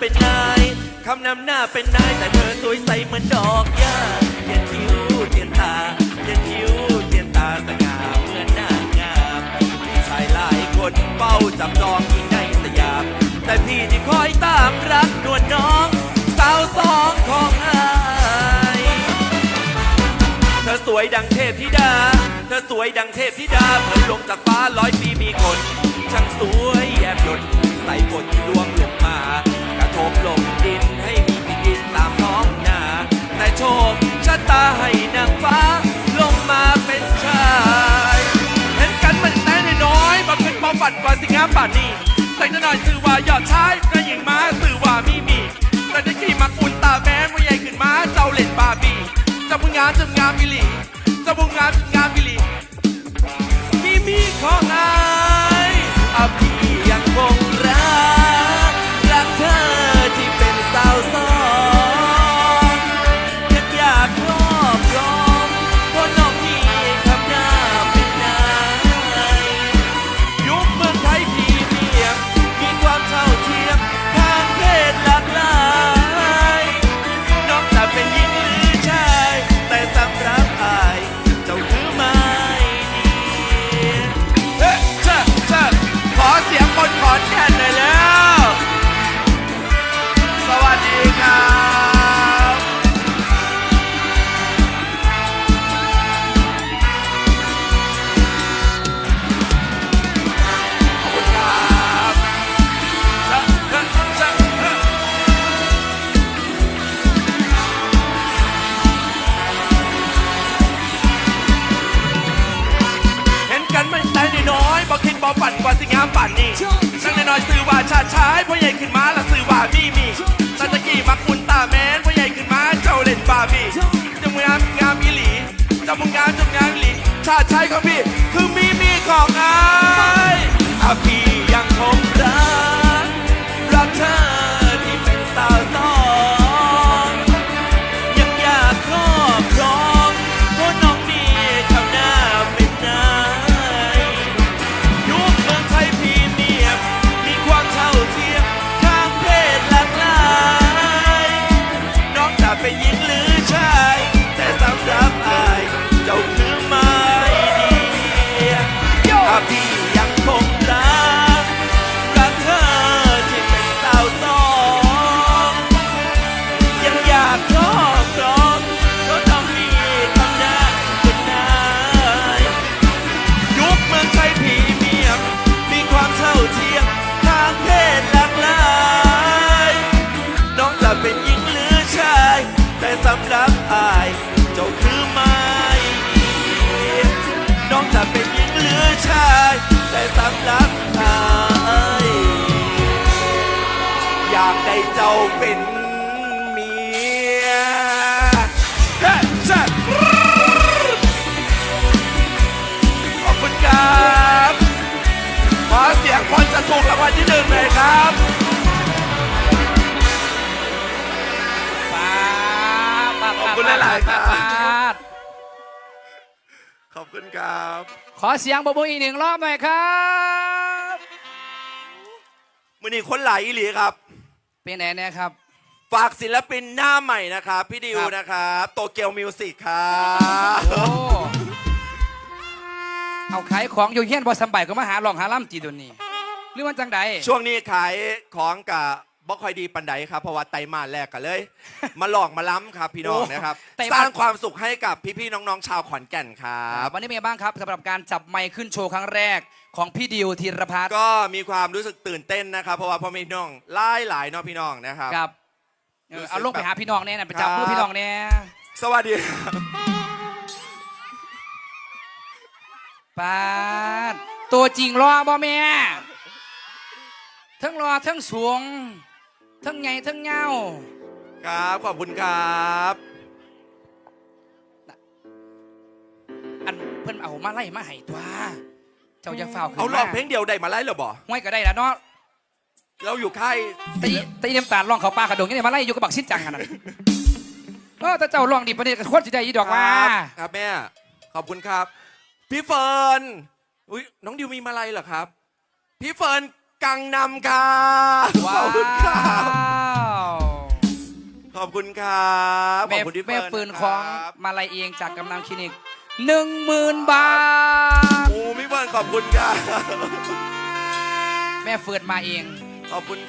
เป็นนายแต่เธอสวยใสเหมือนดอกหญ้าเทียนคิ้วเทียนตาเทียนคิ้วเทียนตาสง่าเหมือนนางงามมีชายหลายคนเฝ้าจับจองยิ่ในสยาม แต่พี่ที่คอยตามรักนวลน้อง สาวสองของอายเธอสวยดังเทพธิดา เธอสวยดังเทพธิดาเหมือนลงจากฟ้าร้อยปีมีคนช่างสวยแอบหยดใส่ฝนดวงลง ๆมาขึ้นมาฝันกว่าสิงหาป่านนี้แต่จะหน่อยสื่อว่าหยอดชายกระหญิงม้าสื่อว่ามีมีแต่จะขี่มักอุ่นตาแม้ว่าใหญ่ขึ้นมาเจ้าเล่นบาร์บี้จะมึงงามจะงามมิลีจะมึงงามงามมิลีมีมีของงาน กฝันกว่าสิงหามป่านนี้นั่งน้อยๆซื้อว่าชาติชายพ่อใหญ่ขึ้นมาและซื้อว่ามีมีสันตะกี้มักมุนตาแมนพ่อใหญ่ขึ้นมาเจ้าเล่นบาร์บี้จงงามงามอีหลีจงงามจงงามอีหลีชาติชายของพี่คือ แต่สำหรับอายเจ้าคือไม่น้องจะเป็นหญิงหรือชาย แต่สำหรับอายอยากได้เจ้าเป็นเมียเฮ้เช่ขอบคุณครับขอเสียงคนจะถูกรางวัลที่หนึ่งหน่อยครับ คุณหลายๆครับปาดขอบคุณครับ ขอเสียงปรบมืออีกหนึ่งรอบหน่อยครับ มือนี้คนหลายอีหลีครับ เป็นไหนเนี่ยครับ ฝากศิลปินหน้าใหม่นะครับ พี่ดิวครับ นะครับโตเกียวมิวสิกครับโอ้เอาขายของอยู่เฮียนบอสำบายก็มาหาลองหาล่ำจีตัวนี้ หรือมันจังใดช่วงนี้ขายของกับ บ่ค่อยดีปันไดครับ เพราะว่าไตรมาสแรกกันเลย มาหลอกมาล้ำครับพี่น้องโอ้นะครับไตรสมาสร้างความสุขให้กับพี่ๆน้องๆชาวขอนแก่นครับวันนี้เป็นไงบ้างครับสำหรับการจับไมค์ขึ้นโชว์ครั้งแรกของพี่ดิวธีรพัฒน์ก็มีความรู้สึกตื่นเต้นนะครับ เพราะว่าพ่อแม่พี่น้องไล่หลายๆเน้องพี่น้องนะครับ ครับเออรู้สึกเอาลงไปหาพี่น้องเนี่ยนะไปจับครับ มือพี่น้องเนี่ยสวัสดีครับปาดตัวจริงรอบ่แม่ทั้งรอทั้งสวง ทั้งใหญ่ทั้งเงาครับขอบคุณครับอันเพิ่นเอามาไล่มาให้ตัวเจ้าอย่าฝ้าวขึ้นเอาลองมเพลงเดียวได้มาไล่เหรอบ่ห้วยก็ได้แล้วเนาะเราอยู่ค่ายตีตีน้ำตาลร้องเขาปลากระโดงยังไงมาไล่อยู่กับบักชิ้นจังกันน่ะเออแต่เจ้าร้องดีประเดี๋ยวโคตรสิได้ยีดอกคว่ารับครับแม่ขอบคุณครับ พี่เฟิร์นอุ้ยน้องดิวมีมาลัยเหรอครับ พี่เฟิร์น กังนำครับว้าขอบคุณครับวขอบคุณครับขอแม่บคุณที่แม่เฟิฟืร์นนของนะครับมาลายเองจากกำนังคลินิกหนึ่งหมื่นบาท โอ้พี่เฟิร์นขอบคุณครับแม่เฟิร์นมาเอง ขอบคุณครับ